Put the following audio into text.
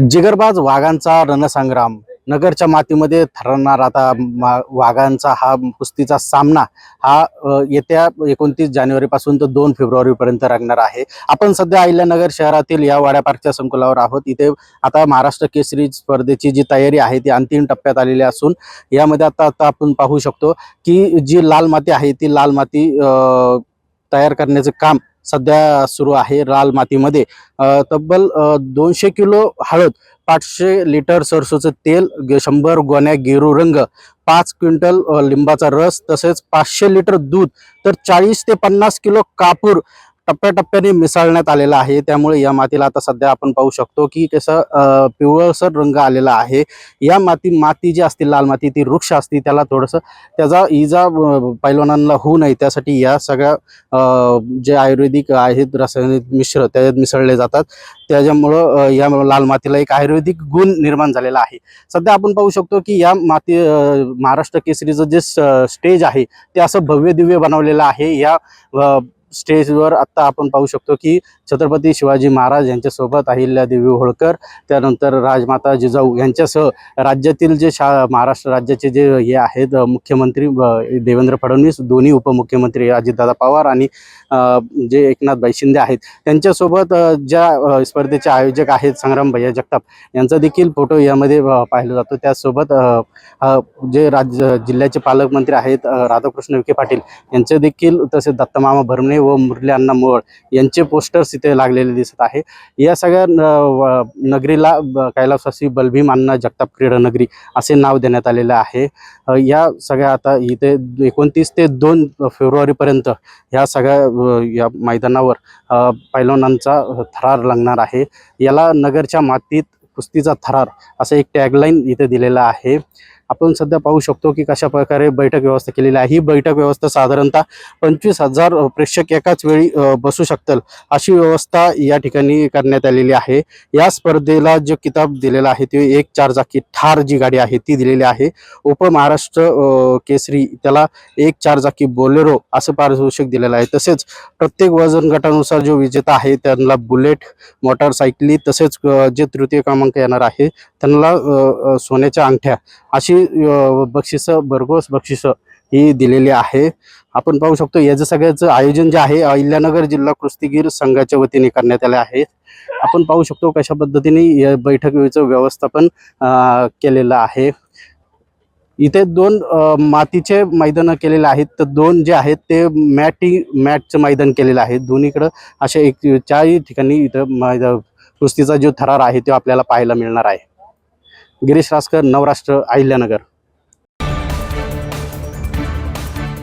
जिगरबाज वाघांचा रणसंग्राम. नगरच्या मातीमध्ये ठरणार आता मा- वाघांचा हा कुस्तीचा सामना. हा येत्या एकोणतीस जानेवारीपासून तर दोन फेब्रुवारीपर्यंत रंगणार आहे. आपण सध्या अहिल्यानगर शहरातील या वाड्या पार्कच्या संकुलावर आहोत. इथे आता महाराष्ट्र केसरी स्पर्धेची जी तयारी आहे ती अंतिम टप्प्यात आलेली असून यामध्ये आता आता आपण पाहू शकतो की जी लाल माती आहे ती लाल माती तयार करण्याचं काम सध्या सुरू आहे लाल मातीमध्ये. तब्बल दोनशे किलो हळद पाचशे लिटर सरसोचं तेल शंभर गोण्या गेरू रंग पाच क्विंटल लिंबाचा रस तसेच पाचशे लिटर दूध तर चाळीस ते पन्नास किलो कापूर टप्प्याटप्प्याने मिसळण्यात आलेला आहे. त्यामुळे या मातीला आता सध्या आपण पाहू शकतो की कसं पिवळसर रंग आलेला आहे. या माती माती जी असते लाल माती ती वृक्ष असते त्याला थोडंसं त्याचा इजा पैलवानांना होऊ नये. त्यासाठी या सगळ्या जे आयुर्वेदिक आहेत रासायनिक मिश्र त्याच्यात मिसळले जातात. त्याच्यामुळं या लाल मातीला एक आयुर्वेदिक गुण निर्माण झालेला आहे. सध्या आपण पाहू शकतो की या माती महाराष्ट्र केसरीचं जे स- स्टेज आहे ते असं भव्य दिव्य बनवलेलं आहे. या स्टेजवर आत्ता आपण पाहू शकतो की छत्रपती शिवाजी महाराज यांच्यासोबत अहिल्यादेवी होळकर त्यानंतर राजमाता जिजाऊ यांच्यासह राज्यातील जे शा महाराष्ट्र राज्याचे जे हे आहेत मुख्यमंत्री देवेंद्र फडणवीस दोन्ही उपमुख्यमंत्री अजितदादा पवार आणि जे एकनाथबाई शिंदे आहेत त्यांच्यासोबत ज्या स्पर्धेचे आयोजक आहेत संग्राम भैया जगताप यांचा देखील फोटो यामध्ये पाहिला जातो. त्याचसोबत जे राज्य जिल्ह्याचे पालकमंत्री आहेत राधाकृष्ण विखे पाटील यांचे देखील तसेच दत्तमामा भरमणे व मुरली अण्णा मोहोळ यांचे पोस्टर्स इथे लागलेले दिसत आहे. या सगळ्या न- नगरीला कैलासवासी बलभीम अण्णा जगताप क्रीडा नगरी असे नाव देण्यात आलेलं आहे. या सगळ्या आता इथे एकोणतीस ते दोन फेब्रुवारीपर्यंत ह्या सगळ्या या मैदानावर पैलवानांचा थरार लागणार आहे. याला नगरच्या मातीत कुस्तीचा थरार असं एक टॅगलाईन इथे दिलेला आहे. आपण सध्या पाहू शकतो की कशा प्रकारे बैठक व्यवस्था केलेली आहे. ही बैठक व्यवस्था साधारणतः पंचवीस हजार प्रेक्षक एकाच वेळी बसू शकतील अशी व्यवस्था या ठिकाणी करण्यात आलेली आहे. या स्पर्धेला जो किताब दिलेला आहे ते एक चार चाकी ठार जी गाडी आहे ती दिलेली आहे. उपमहाराष्ट्र महाराष्ट्र केसरी त्याला एक चार चाकी बोलेरो असं पारितोषिक दिलेलं आहे. तसेच प्रत्येक वजन गटानुसार जो विजेता आहे त्यांना बुलेट मोटारसायकली तसेच जे तृतीय क्रमांक येणार आहे त्यांना सोन्याच्या अंगठ्या अशी अ, भरघोस बक्षिस ही दिलेली आहे. आपण पाहू शकतो याचं सगळ्याचं आयोजन जे आहे अहिल्यानगर जिल्हा कुस्तीगीर संघाच्या वतीने करण्यात आले आहे. आपण पाहू शकतो कशा पद्धतीने या बैठकीचं व्यवस्थापन केलेलं आहे. इथे दोन मातीचे मैदान केलेले आहेत. तर दोन जे आहेत ते मॅटी मॅटचं मैदान केलेलं आहे. दोन्हीकडं अशा एक चारही ठिकाणी इथं मैदा कुस्तीचा जो थरार आहे तो आपल्याला पाहायला मिळणार आहे. गिरीश रासकर नवराष्ट्र अहिल्यानगर.